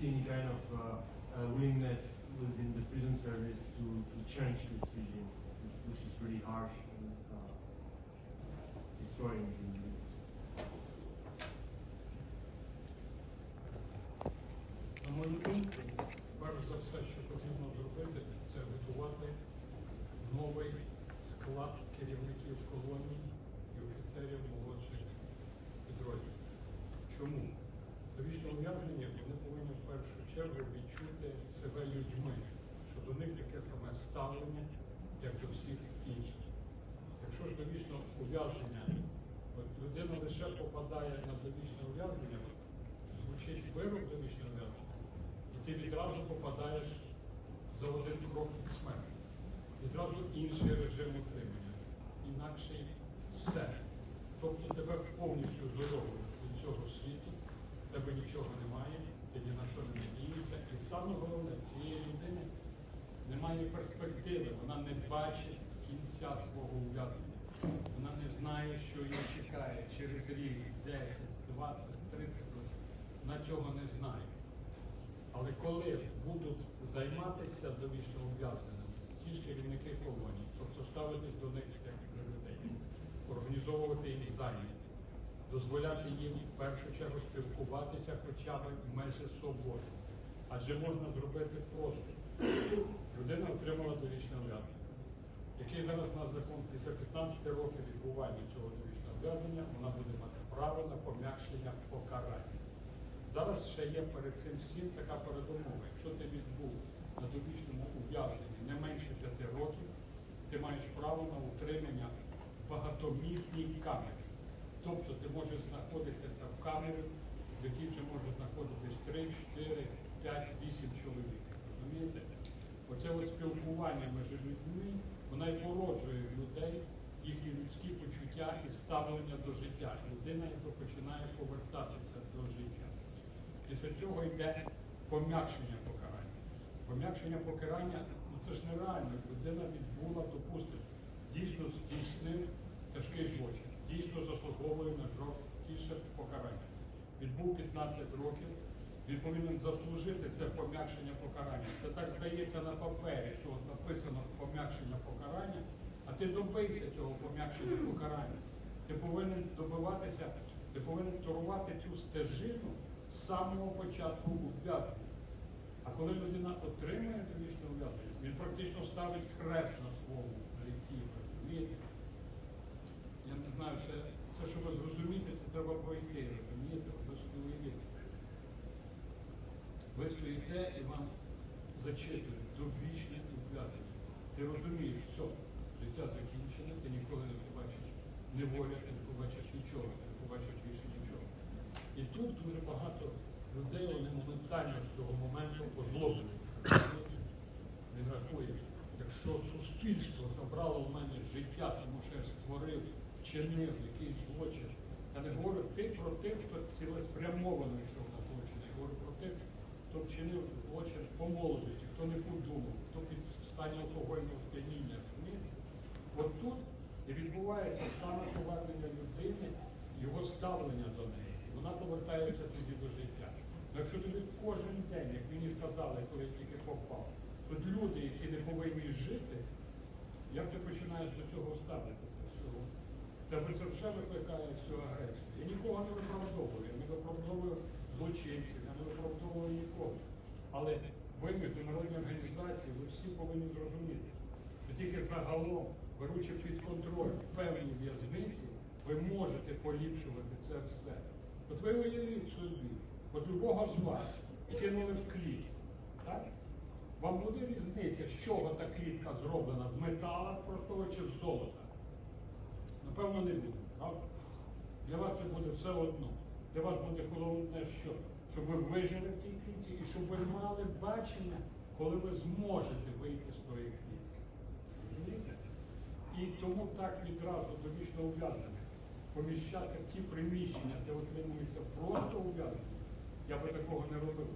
see any kind of uh, uh, willingness within the prison service to, to change this regime, which, which is pretty harsh and uh, destroying individuals. На мою думку, перш за все, що потрібно зробити, це готувати новий склад керівників колоній і офіцерів молодших підрозділів. Чому? Довічне ув'язнення вони повинні в першу чергу відчути себе людьми, що до них таке саме ставлення, як до всіх інших. Якщо ж довічне ув'язнення, людина лише попадає на довічне ув'язнення, звучить вирок довічне ув'язнення, і ти відразу попадаєш за один крок від смерті. Відразу інший режим утримання, інакший все. Тобто тебе повністю здоровують від цього світу, тебе нічого немає, ти ні на що не надієшся. І саме головне, цієї людини немає перспективи, вона не бачить кінця свого ув'язнення. Вона не знає, що її чекає через рік, 10, 20, 30 років. Вона цього не знає. Але коли будуть займатися довічним ув'язненням, ті ж керівники колоній, тобто ставитись до них як до людей, організовувати їм зайнятість, дозволяти їм в першу чергу спілкуватися хоча б в межі свободи. Адже можна зробити просто. Людина отримала довічне ув'язнення. Який зараз у нас закон після 15 років відбування цього довічного ув'язнення, вона буде мати право на пом'якшення покарання. Зараз ще є перед цим всім така передумова. Якщо ти відбув на довічному ув'язненні не менше 5 років, ти маєш право на утримання багатомісній камері. Тобто ти можеш знаходитися в камері, в якій вже може знаходитись 3, 4, 5, 8 чоловік. Розумієте? Оце от спілкування між людьми, вона й породжує людей їхні людські почуття і ставлення до життя. Людина яка починає повертатися до життя. Після цього йде пом'якшення покарання. Пом'якшення покарання ну це ж нереально. Людина відбула, допустимо, дійсно здійснив заслуговує на жорсткіше покарання. Відбув 15 років, він повинен заслужити це пом'якшення покарання. Це так здається на папері, що от написано пом'якшення покарання, а ти добийся цього пом'якшення покарання. Ти повинен добиватися, ти повинен торувати цю стежину з самого початку ув'язнення. А коли людина отримує довічне ув'язнення, він практично ставить хрест на своєму житті. Я не знаю, це, це щоб зрозуміти, це треба пройти, розумієте, ви собі уявіть. Ви стоїте і вам зачитують довічне ув'язнення. Ти розумієш, все, життя закінчене, ти ніколи не побачиш неволя, ти не побачиш нічого, ти не побачиш більше нічого. І тут дуже багато людей, вони моментально з цього моменту озлоблені. Він рахує, якщо суспільство забрало в мене життя, тому що я створив, вчинив якийсь злочин. Я не говорю ти про тих, хто цілеспрямовано йшов на злочин. Я говорю про тих, хто вчинив злочин по молодості, хто не подумав, хто під стані алкогольного сп'яніння. От тут і відбувається саме повернення людини, його ставлення до неї. Вона повертається тоді до життя. Ну, Якщо тобі кожен день, як мені сказали, коли я тільки попав, тут люди, які не повинні жити, як ти починаєш до цього ставитися всього? Тебе це все викликає всю агресію. Я нікого не виправдовую, я не виправдовую злочинців, я не виправдовую нікого. Але ви, міжнародні організації, ви всі повинні зрозуміти, що тільки загалом, беручи під контроль певні в'язниці, ви можете поліпшувати це все. От ви уявіть собі, от любого з вас кинули в клітку, так? Вам буде різниця, з чого та клітка зроблена, з метала простого чи з золота? Напевно, не буде, правда? Для вас це буде все одно. Для вас буде головне що? Щоб ви вижили в тій клітці і щоб ви мали бачення, коли ви зможете вийти з тої клітки. Розумієте? І тому так відразу до вічного ув'язнення поміщати в ті приміщення, де отримується просто ув'язнення, я би такого не робив.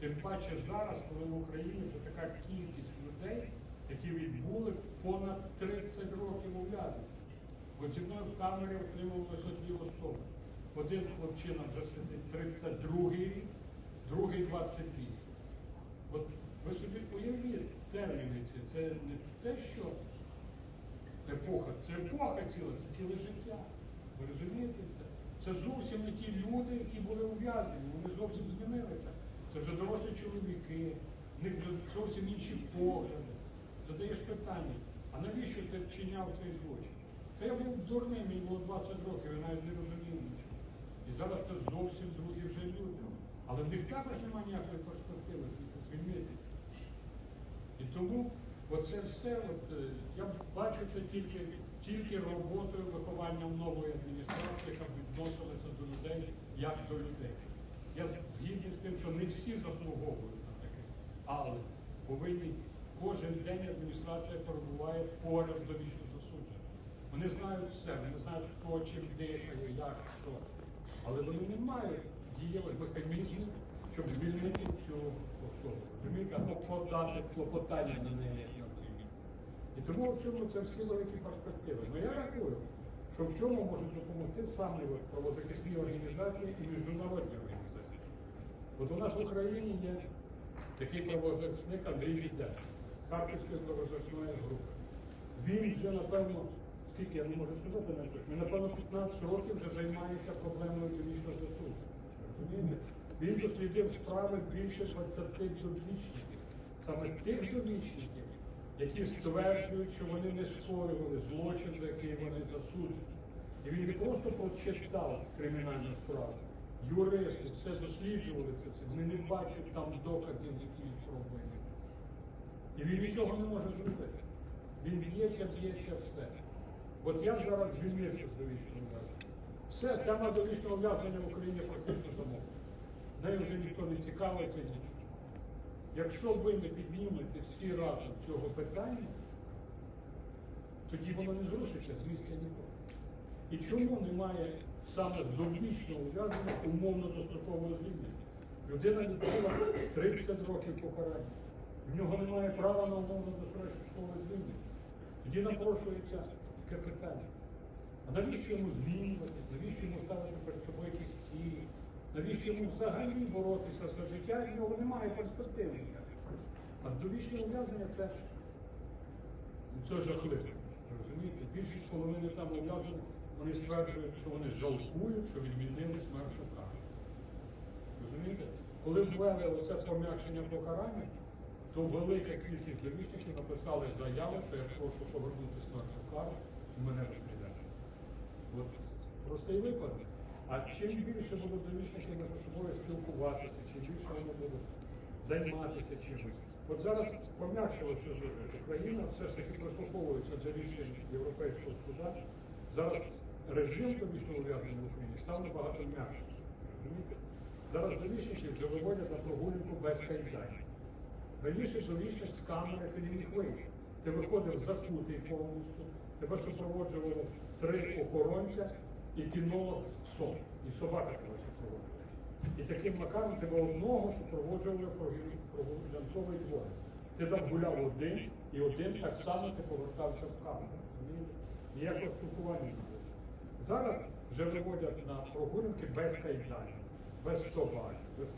Тим паче зараз, коли в Україні вже така кількість людей, які відбули понад 30 років ув'язнення. Мною в камері отримувалося дві особи. Один хлопчина вже сидить 32 рік, другий 28. От ви собі уявіть терміни ці. Це не те, що епоха, це епоха ціла, це ціле життя. Ви розумієте це? Це зовсім не ті люди, які були ув'язнені, вони зовсім змінилися. Це вже дорослі чоловіки, в них вже зовсім інші погляди. Задаєш питання, а навіщо ти вчиняв цей злочин? Це я був дурним, мені було 20 років, я навіть не розумів нічого. І зараз це зовсім другі вже люди. Але в них також немає ніякої перспективи звільнити. І тому оце все, от, е, я бачу це тільки, тільки роботою, вихованням нової адміністрації, яка відносилася до людей як до людей. Я згідний з тим, що не всі заслуговують на таке, але повинні кожен день адміністрація перебуває поряд довічно засудженим. Вони знають все, вони знають, хто чим дихає, як, що. Але вони не мають дієвих механізмів, щоб звільнити цю особу. Розумієте, або подати клопотання на неї. І тому в цьому це всі великі перспективи. Ну я рахую, що в цьому можуть допомогти саме правозахисні організації і міжнародні організації. От у нас в Україні є такий правозахисник Андрій Віддяк, Харківської правозахисної групи. Він вже, напевно, скільки я не можу сказати, він, напевно, 15 років вже займається проблемою довічного засудження. Він дослідив справи більше 20 довічників, саме тих довічників, які стверджують, що вони не скоювали злочин, за який вони засуджені. І він не просто прочитав кримінальну справу. Юристи все досліджували це. Вони не бачать там доказів їх провини. І він нічого не може зробити. Він б'ється, б'ється, все. От я зараз звільнився з довічного ув'язнення. Все, тема довічного ув'язнення в Україні практично замовлена. Нею вже ніхто не цікавиться нічого. Якщо ви не піднімете всі разом цього питання, тоді воно не зрушиться з місця ніколи. І чому немає саме довічного ув'язнення умовно дострокового звільнення? Людина відбула 30 років покарання. В нього немає права на умовно дострокове звільнення. Тоді напрошується таке питання. А навіщо йому змінюватись? Навіщо йому ставити перед собою якісь цілі? Навіщо йому взагалі боротися за життя? В нього немає перспективи. А довічне ув'язнення це, це жахливо. Розумієте? Більшість половини там ув'язнені, вони стверджують, що вони жалкують, що відмінили смертну кару. Розумієте? Коли ввели оце пом'якшення покарання, то велика кількість довічників написали заяву, що я прошу повернути смертну кару і мене розстріляти. От простий випадок. А чим більше було довічників між собою спілкуватися, чим більше вони будуть займатися чимось. От зараз пом'якшилося дуже. Україна все ж таки прислуховується до рішень Європейського суда. Зараз режим довічного ув'язнення в Україні став набагато м'якшим. Зараз довічників вже виводять на прогулянку без кайданів. Раніше довічник з камери ти не міг вийти. Ти виходив закутий повністю, тебе супроводжували три охоронця і кінолог з псом. І собака тебе супроводжувала. І таким макаром тебе одного супроводжували прогул- прогулянковий двор. Ти там гуляв один, і один так само ти повертався в камеру. Ніякого спілкування не було. Зараз вже виводять на прогулянки без кайданів, без собак, без,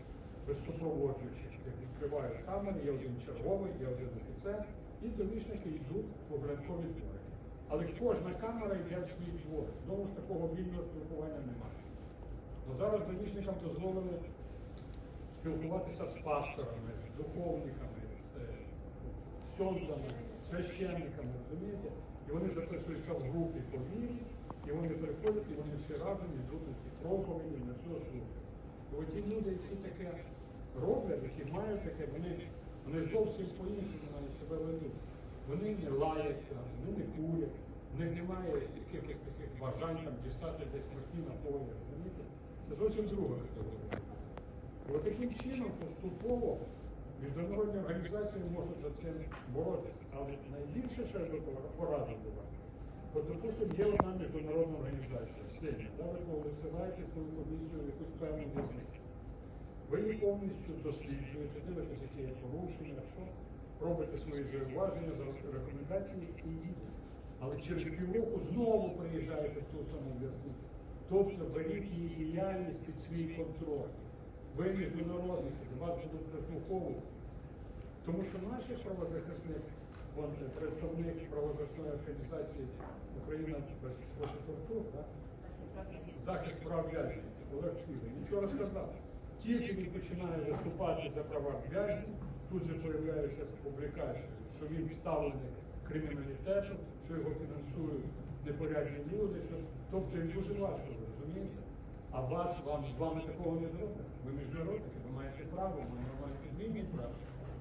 без супроводжуючих. Ти відкриваєш камери, є один черговий, є один офіцер, і довічники йдуть в прогулянкові двори. Але кожна камера йде в свій двор. Знову ж такого вільного спілкування немає. Но зараз довічникам дозволили спілкуватися з пасторами, з духовниками, з е, сьондами, священниками, розумієте? І вони записуються в групі по вірі, і вони приходять, і вони всі разом йдуть на ці проповіді, на цю службу. І от ті люди, які таке роблять, які мають таке, вони, вони зовсім по-іншому себе ведуть. Вони не лаяться, вони не курять, в них немає якихось таких бажань там дістати десь смерті на полі. Це зовсім друга категорія. І от таким чином поступово міжнародні організації можуть за цим боротися. Але найбільше, би порадив би вам, от, допустимо, є одна міжнародна організація, сильна, да, ви висилаєте свою комісію якусь певну в'язницю. Ви її повністю досліджуєте, дивитесь, які є порушення, що робите свої зауваження, за- рекомендації і їдете. Але через півроку знову приїжджаєте в ту саму в'язницю. Тобто беріть її діяльність під свій контроль. ви міжнародники, до вас будуть прислуховувати. Тому що наші правозахисники, представник правозахисної організації Україна без проти тортур, да? захист прав в'язнів, Олег Чвілий, нічого розказав. Тільки він починає виступати за права в'язнів, тут же з'являються публікації, що він ставленик криміналітету, що його фінансують непорядні люди, що тобто їм дуже важко, розумієте? А вас, вам, з вами такого не зроблять. Ви міжнародники, ви маєте право, ми маєте вільні право.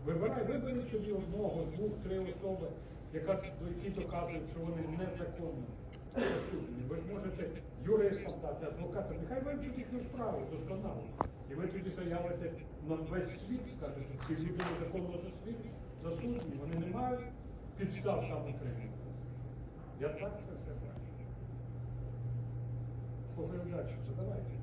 Вибирай, виберіть собі одного, двох, три особи, яка, які доказують, що вони незаконно засуджені. Ви ж можете юристам дати, адвокатам, нехай вивчать їхню справу досконало. І ви тоді заявите на весь світ, скажете, ці люди незаконно засуджені, засуджені, вони не мають підстав там утримувати. Я так це все бачу. Далі, задавайте.